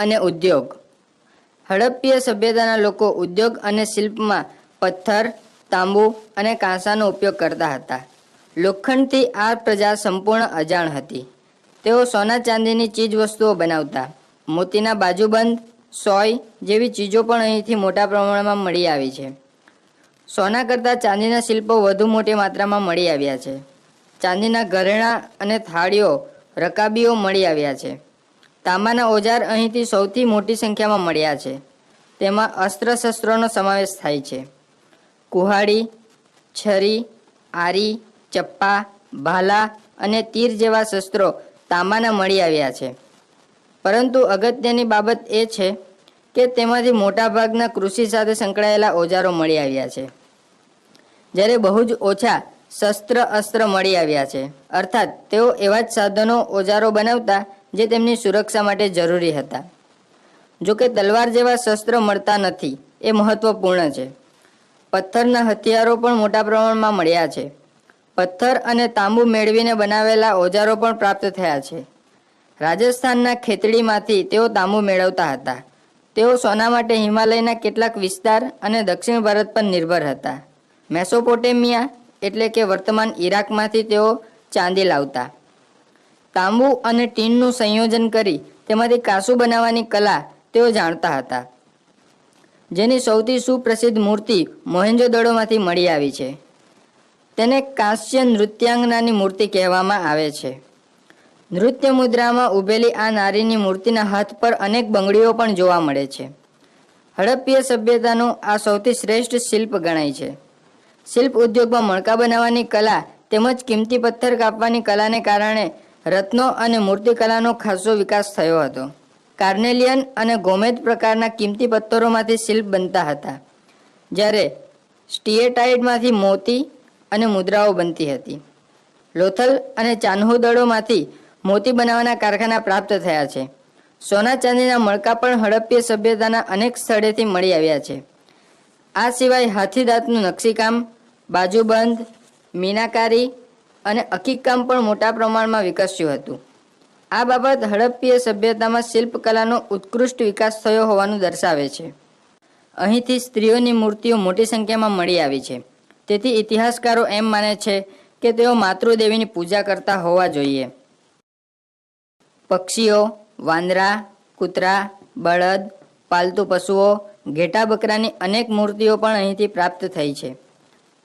અને ઉદ્યોગ. હડપ્પીય સભ્યતાના લોકો ઉદ્યોગ અને શિલ્પમાં પથ્થર, તાંબુ અને કાંસાનો ઉપયોગ કરતા હતા. લોખંડથી આ પ્રજા સંપૂર્ણ અજાણ હતી. તેઓ સોના ચાંદીની ચીજ વસ્તુઓ બનાવતા. મોતીના બાજુબંધ, સોય જેવી ચીજો પણ અહીંથી મોટા પ્રમાણમાં મળી આવી છે. સોના કરતાં ચાંદીના શિલ્પો વધુ મોટી માત્રામાં મળી આવ્યા છે. ચાંદીના ઘરેણાં અને થાળીઓ, રકાબીઓ મળી આવ્યા છે. તાંબાના ઓજાર અહીંથી સૌથી મોટી સંખ્યામાં મળ્યા છે. તેમાં અસ્ત્ર શસ્ત્રોનો સમાવેશ થાય છે. કુહાડી, છરી, આરી, ચપ્પા, ભાલા અને તીર જેવા શસ્ત્રો તાંબાના મળી આવ્યા છે. પરંતુ અગત્યની બાબત એ છે કે તેમાંથી મોટાભાગના કૃષિ સાથે સંકળાયેલા ઓજારો મળી આવ્યા છે. જ્યારે બહુ જ ઓછા શસ્ત્ર અસ્ત્ર મળી આવ્યા છે. અર્થાત તેઓ એવા જ સાધનો ઓજારો બનાવતા જે તેમની સુરક્ષા માટે જરૂરી હતા. જોકે તલવાર જેવા શસ્ત્ર મળતા નથી, એ મહત્વપૂર્ણ છે. પથ્થરના હથિયારો પણ મોટા પ્રમાણમાં મળ્યા છે. પથ્થર અને તાંબુ મેળવીને બનાવેલા ઓજારો પણ પ્રાપ્ત થયા છે. રાજસ્થાનના ખેતડીમાંથી તેઓ તાંબુ મેળવતા હતા. તેઓ સોના માટે હિમાલયના કેટલાક વિસ્તાર અને દક્ષિણ ભારત પર નિર્ભર હતા. મેસોપોટેમિયા એટલે કે વર્તમાન ઈરાકમાંથી તેઓ ચાંદી લાવતા. તાંબુ અને ટીનનું સંયોજન કરી તેમાંથી કાસુ બનાવવાની કલા તેઓ જાણતા હતા. જેની સૌથી સુપ્રસિદ્ધ મૂર્તિ મોહેન્જો દડોમાંથી મળી આવી છે. તેને કાંસ્ય નૃત્યાંગનાની મૂર્તિ કહેવામાં આવે છે. નૃત્ય મુદ્રામાં ઊભેલી આ નારીની મૂર્તિના હાથ પર અનેક બંગડીઓ પણ જોવા મળે છે. હડપ્પીય સભ્યતાનું આ સૌથી શ્રેષ્ઠ શિલ્પ ગણાય છે. શિલ્પ ઉદ્યોગમાં મણકા બનાવવાની કલા તેમજ કિંમતી પથ્થર કાપવાની કલાને કારણે રત્નો અને મૂર્તિકલાનો ખાસો વિકાસ થયો હતો. કાર્નેલિયન અને ગોમેદ પ્રકારના કિંમતી પથ્થરોમાંથી શિલ્પ બનતા હતા, જ્યારે સ્ટીએટાઇડમાંથી મોતી અને મુદ્રાઓ બનતી હતી. લોથલ અને ચાન્હુદળોમાંથી મોતી બનાવવાના કારખાના પ્રાપ્ત થયા છે. સોના ચાંદીના મણકા પણ હડપ્પીય સભ્યતાના અનેક સ્થળેથી મળી આવ્યા છે. આ સિવાય હાથીદાંતનું નકશીકામ, બાજુબંધ, મીનાકારી અને અકીકામ પણ મોટા પ્રમાણમાં વિકસ્યું હતું. આ બાબત હડપ્પીય સભ્યતામાં શિલ્પકલાનો ઉત્કૃષ્ટ વિકાસ થયો હોવાનું દર્શાવે છે. અહીંથી સ્ત્રીઓની મૂર્તિઓ મોટી સંખ્યામાં મળી આવી છે. તેથી ઇતિહાસકારો એમ માને છે કે તેઓ માતૃદેવીની પૂજા કરતા હોવા જોઈએ. પક્ષીઓ, વાંદરા, કૂતરા, બળદ, પાલતુ પશુઓ ઘેટા બકરાની અનેક મૂર્તિઓ પણ અહીંથી પ્રાપ્ત થઈ છે.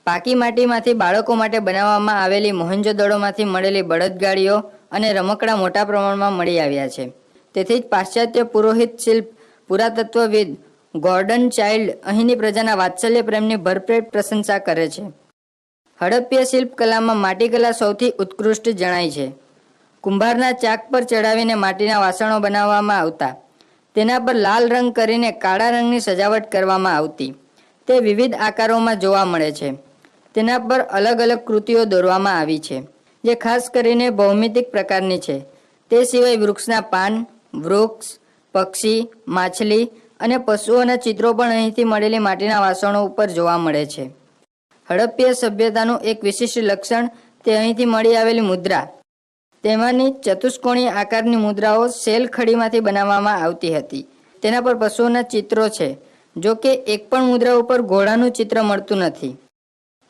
પાકી માટીમાંથી બાળકો માટે બનાવવામાં આવેલી મોહનજોદડોમાંથી મળેલી બળદગાડીઓ અને રમકડા મોટા પ્રમાણમાં મળી આવ્યા છે. તેથી જ પાશ્ચાત્ય પુરોહિત શિલ્પ પુરાતત્વવિદ ગોર્ડન ચાઇલ્ડ અહીંની પ્રજાના વાત્સલ્ય પ્રેમની ભરપેટ પ્રશંસા કરે છે. હડપ્પીય શિલ્પકલામાં માટીકલા સૌથી ઉત્કૃષ્ટ જણાય છે. કુંભારના ચાક પર ચડાવીને માટીના વાસણો બનાવવામાં આવતા. તેના પર લાલ રંગ કરીને કાળા રંગની સજાવટ કરવામાં આવતી. તે વિવિધ આકારોમાં જોવા મળે છે. તેના પર અલગ અલગ કૃતિઓ દોરવામાં આવી છે, જે ખાસ કરીને ભૌમિતિક પ્રકારની છે. તે સિવાય વૃક્ષના પાન, વૃક્ષ, પક્ષી, માછલી અને પશુઓના ચિત્રો પણ અહીંથી મળેલી માટીના વાસણો ઉપર જોવા મળે છે. હડપ્પીય સભ્યતાનું એક વિશિષ્ટ લક્ષણ તે અહીંથી મળી આવેલી મુદ્રા. તેમાંની ચતુષ્કોણીય આકારની મુદ્રાઓ સેલ ખડીમાંથી બનાવવામાં આવતી હતી. તેના પર પશુઓના ચિત્રો છે જો કે એક પણ મુદ્રા ઉપર ઘોડાનું ચિત્ર મળતું નથી.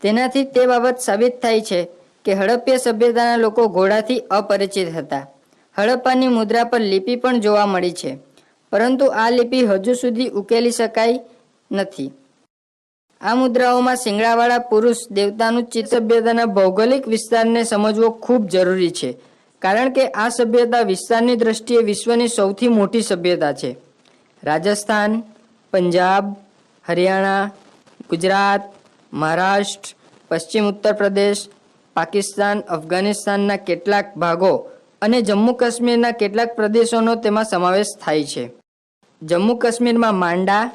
તેનાથી તે બાબત સાબિત થાય છે કે હડપ્પીય સભ્યતાના લોકો ઘોડાથી અપરિચિત હતા. હડપ્પાની મુદ્રા પર લિપિ પણ જોવા મળી છે, પરંતુ આ લિપિ હજુ સુધી ઉકેલી શકાય નથી. આ મુદ્રાઓમાં શિંગડાવાળા પુરુષ દેવતાનું ચિત્ત સભ્યતાના ભૌગોલિક વિસ્તારને સમજવો ખૂબ જરૂરી છે, કારણ કે આ સભ્યતા વિસ્તારની દ્રષ્ટિએ વિશ્વની સૌથી મોટી સભ્યતા છે. રાજસ્થાન, પંજાબ, હરિયાણા, ગુજરાત, મહારાષ્ટ્ર પશ્ચિમ ઉત્તર પ્રદેશ, પાકિસ્તાન, અફઘાનિસ્તાનના કેટલાક ભાગો અને જમ્મુ કાશ્મીરના કેટલાક પ્રદેશોનો તેમાં સમાવેશ થાય છે. જમ્મુ કાશ્મીરમાં માંડા,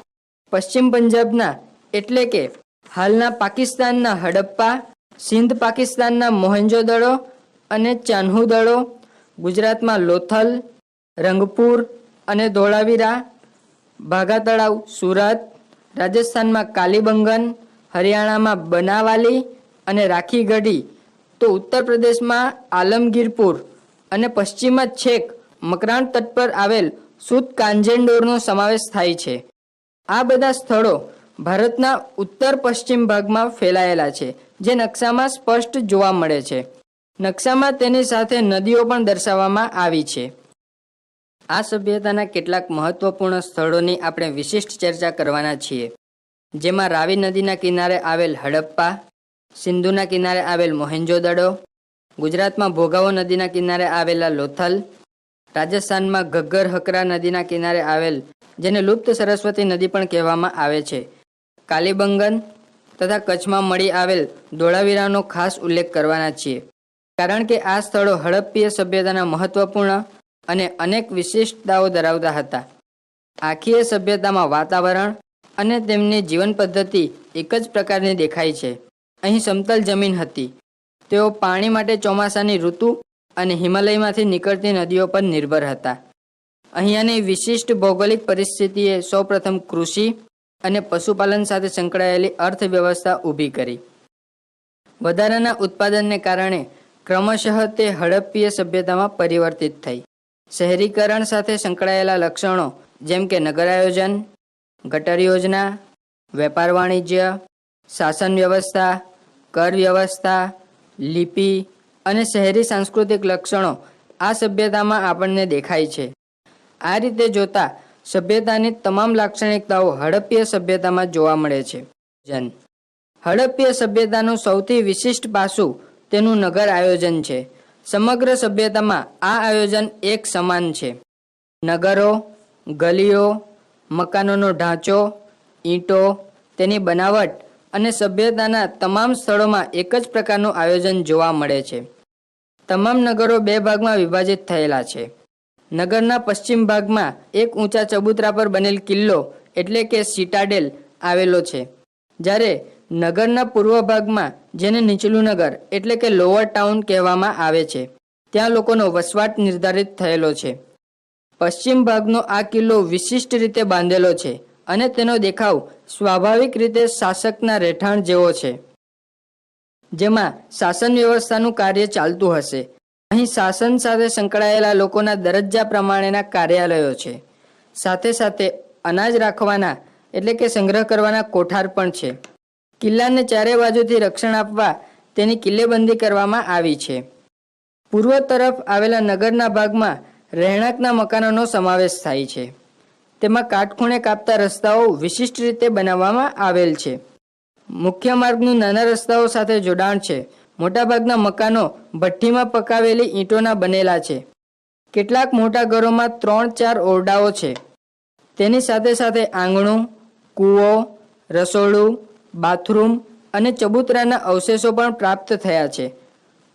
પશ્ચિમ પંજાબના એટલે કે હાલના પાકિસ્તાનના હડપ્પા, સિંધ પાકિસ્તાનના મોહેંજો-દડો અને ચાન્હુ દળો ગુજરાતમાં લોથલ, રંગપુર અને ધોળાવીરા ભાગા તળાવ સુરત, રાજસ્થાનમાં કાલીબંગન હરિયાણામાં બનાવાલી અને રાખીગઢી, તો ઉત્તર પ્રદેશમાં આલમગીરપુર અને પશ્ચિમમાં છેક મકરાણ તટ પર આવેલ સુત કાંજેન્ડોરનો સમાવેશ થાય છે. આ બધા સ્થળો ભારતના ઉત્તર પશ્ચિમ ભાગમાં ફેલાયેલા છે, જે નકશામાં સ્પષ્ટ જોવા મળે છે. નકશામાં તેની સાથે નદીઓ પણ દર્શાવવામાં આવી છે. આ સભ્યતાના કેટલાક મહત્વપૂર્ણ સ્થળોની આપણે વિશિષ્ટ ચર્ચા કરવાના છીએ. જેમાં રાવી નદીના કિનારે આવેલ હડપ્પા, સિંધુના કિનારે આવેલ મોહેન્જોદડો, ગુજરાતમાં ભોગાવો નદીના કિનારે આવેલા લોથલ, રાજસ્થાનમાં ઘગ્ગર હકરા નદીના કિનારે આવેલ, જેને લુપ્ત સરસ્વતી નદી પણ કહેવામાં આવે છે. કાલીબંગન તથા કચ્છમાં મળી આવેલ ધોળાવીરાનો ખાસ ઉલ્લેખ કરવાના છીએ. કારણ કે આ સ્થળો હડપ્પીય સભ્યતાના મહત્વપૂર્ણ અને અનેક વિશિષ્ટતાઓ ધરાવતા હતા. આખીય સભ્યતામાં વાતાવરણ અને તેમની જીવન પદ્ધતિ એક જ પ્રકારની દેખાય છે. અહીં સમતલ જમીન હતી. તેઓ પાણી માટે ચોમાસાની ઋતુ અને હિમાલયમાંથી નીકળતી નદીઓ પર નિર્ભર હતા. અહીંયાની વિશિષ્ટ ભૌગોલિક પરિસ્થિતિએ સૌપ્રથમ કૃષિ અને પશુપાલન સાથે સંકળાયેલી અર્થવ્યવસ્થા ઊભી કરી. વધારાના ઉત્પાદનને કારણે ક્રમશઃ તે હડપ્પીય સભ્યતામાં પરિવર્તિત થઈ. શહેરીકરણ સાથે સંકળાયેલા લક્ષણો, જેમ કે નગર આયોજન ગટર યોજના, વેપાર વાણિજ્ય, શાસન વ્યવસ્થા, કર વ્યવસ્થા, લિપિ અને શહેરી સાંસ્કૃતિક લક્ષણો આ સભ્યતામાં આપણને દેખાય છે. આ રીતે જોતા સભ્યતાની તમામ લાક્ષણિકતાઓ હડપ્પીય સભ્યતામાં જોવા મળે છે. જન હડપ્પીય સભ્યતાનું સૌથી વિશિષ્ટ પાસું તેનું નગર આયોજન છે. સમગ્ર સભ્યતામાં આ આયોજન એક સમાન છે. નગરો, ગલીઓ મકાનોનો ઢાંચો, ઈંટો, તેની બનાવટ અને સભ્યતાના તમામ સ્થળોમાં એક જ પ્રકારનું આયોજન જોવા મળે છે. તમામ નગરો બે ભાગમાં વિભાજિત થયેલા છે. નગરના પશ્ચિમ ભાગમાં એક ઊંચા ચબૂતરા પર બનેલ કિલ્લો એટલે કે સિટાડેલ આવેલો છે. જ્યારે નગરના પૂર્વ ભાગમાં જેને નીચલું નગર એટલે કે લોઅર ટાઉન કહેવામાં આવે છે, ત્યાં લોકોનો વસવાટ નિર્ધારિત થયેલો છે. પશ્ચિમ ભાગનો આ કિલ્લો વિશિષ્ટ રીતે બાંધેલો છે અને તેનો દેખાવ સ્વાભાવિક રીતે શાસકના રહેઠાણ જેવો છે. જેમાં શાસન વ્યવસ્થાનું કાર્ય ચાલતું હશે. અહીં શાસન સાથે સંકળાયેલા લોકોના દરજ્જા પ્રમાણેના કાર્યાલયો છે. સાથે સાથે અનાજ રાખવાના એટલે કે સંગ્રહ કરવાના કોઠાર પણ છે. કિલ્લાને ચારે બાજુથી રક્ષણ આપવા તેની કિલ્લેબંધી કરવામાં આવી છે. પૂર્વ તરફ આવેલા નગરના ભાગમાં રહેણાંકના મકાનોનો સમાવેશ થાય છે. તેમાં કાટખૂણે કાપતા રસ્તાઓ વિશિષ્ટ રીતે બનાવવામાં આવેલ છે. મુખ્ય માર્ગનું નાના રસ્તાઓ સાથે જોડાણ છે. મોટાભાગના મકાનો ભઠ્ઠીમાં પકાવેલી ઈંટોના બનેલા છે. કેટલાક મોટા ઘરોમાં ત્રણ ચાર ઓરડાઓ છે. તેની સાથે સાથે આંગણું, કૂવો, રસોડું, બાથરૂમ અને ચબૂતરાના અવશેષો પણ પ્રાપ્ત થયા છે.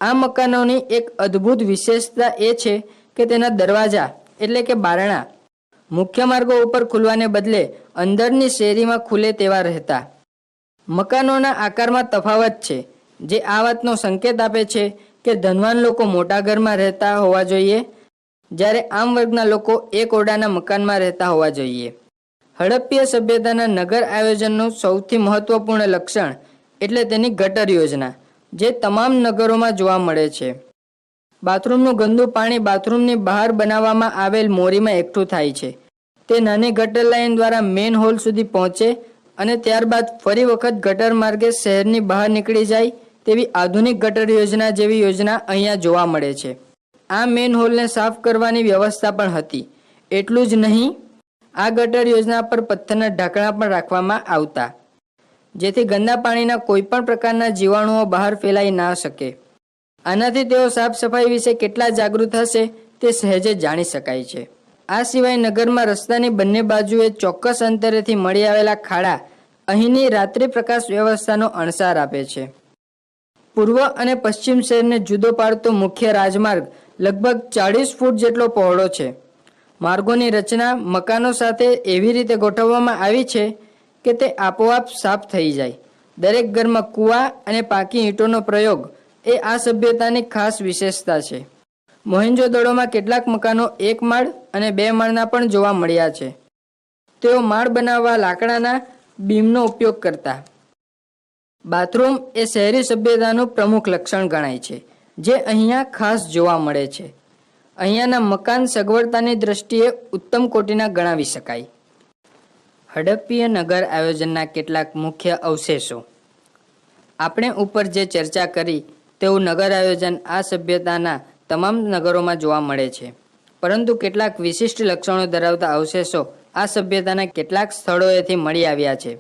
આ મકાનોની એક અદ્ભુત વિશેષતા એ છે કે તેના દરવાજા, એટલે કે બારણા, મુખ્ય માર્ગો ઉપર ખુલવાને બદલે અંદરની શેરીમાં ખુલે તેવા રહેતા. મકાનોના આકારમાં તફાવત છે, જે આ વાતનો સંકેત આપે છે કે ધનવાન લોકો મોટા ઘરમાં રહેતા હોવા જોઈએ, જ્યારે આમ વર્ગના લોકો એક ઓરડાના મકાનમાં રહેતા હોવા જોઈએ. હડપ્પીય સભ્યતાના નગર આયોજનનું સૌથી મહત્વપૂર્ણ લક્ષણ, એટલે તેની ગટર યોજના, જે તમામ નગરોમાં જોવા મળે છે. બાથરૂમનું ગંદુ પાણી બાથરૂમની બહાર બનાવવામાં આવેલ મોરીમાં એકઠું થાય છે. તે નાની ગટર લાઇન દ્વારા મેન હોલ સુધી પહોંચે અને ત્યારબાદ ફરી વખત ગટર માર્ગે શહેરની બહાર નીકળી જાય તેવી આધુનિક ગટર યોજના જેવી યોજના અહીંયા જોવા મળે છે. આ મેન હોલને સાફ કરવાની વ્યવસ્થા પણ હતી. એટલું જ નહીં, આ ગટર યોજના પર પથ્થરના ઢાંકણા પણ રાખવામાં આવતા, જેથી ગંદા પાણીના કોઈ પણ પ્રકારના જીવાણુઓ બહાર ફેલાઈ ના શકે. આનાથી તેઓ સાફ સફાઈ વિશે કેટલા જાગૃત હશે તે સહેજે જાણી શકાય છે. આ સિવાય નગરમાં રસ્તાની બંને બાજુએ ચોક્કસ અંતરેથી મળી આવેલા ખાડા અહીંની રાત્રિ પ્રકાશ વ્યવસ્થાનો અણસાર આપે છે. પૂર્વ અને પશ્ચિમ શહેરને જુદો પાડતો મુખ્ય રાજમાર્ગ લગભગ ચાળીસ ફૂટ જેટલો પહોળો છે. માર્ગોની રચના મકાનો સાથે એવી રીતે ગોઠવવામાં આવી છે કે તે આપોઆપ સાફ થઈ જાય. દરેક ઘરમાં કૂવા અને પાકી ઈંટોનો પ્રયોગ એ આ સભ્યતાની ખાસ વિશેષતા છે. મોહેન્જો દળોમાં કેટલાક મકાનો એક માળ અને બે માળના પણ જોવા મળ્યા છે. તેઓ માળ બનાવવા લાકડાના બીમનો ઉપયોગ કરતા. બાથરૂમ એ શહેરી સભ્યતાનું પ્રમુખ લક્ષણ ગણાય છે, જે અહીંયા ખાસ જોવા મળે છે. અહીંયાના મકાન સગવડતાની દ્રષ્ટિએ ઉત્તમ કોટીના ગણાવી શકાય. હડપ્પીય નગર આયોજનના કેટલાક મુખ્ય અવશેષો. આપણે ઉપર જે ચર્ચા કરી તેવું નગર આયોજન, આ સભ્યતાના તમામ નગરોમાં જોવા મળે છે. પરંતુ કેટલાક વિશિષ્ટ લક્ષણો ધરાવતા અવશેષો આ સભ્યતાના કેટલાક સ્થળોએથી મળી આવ્યા છે.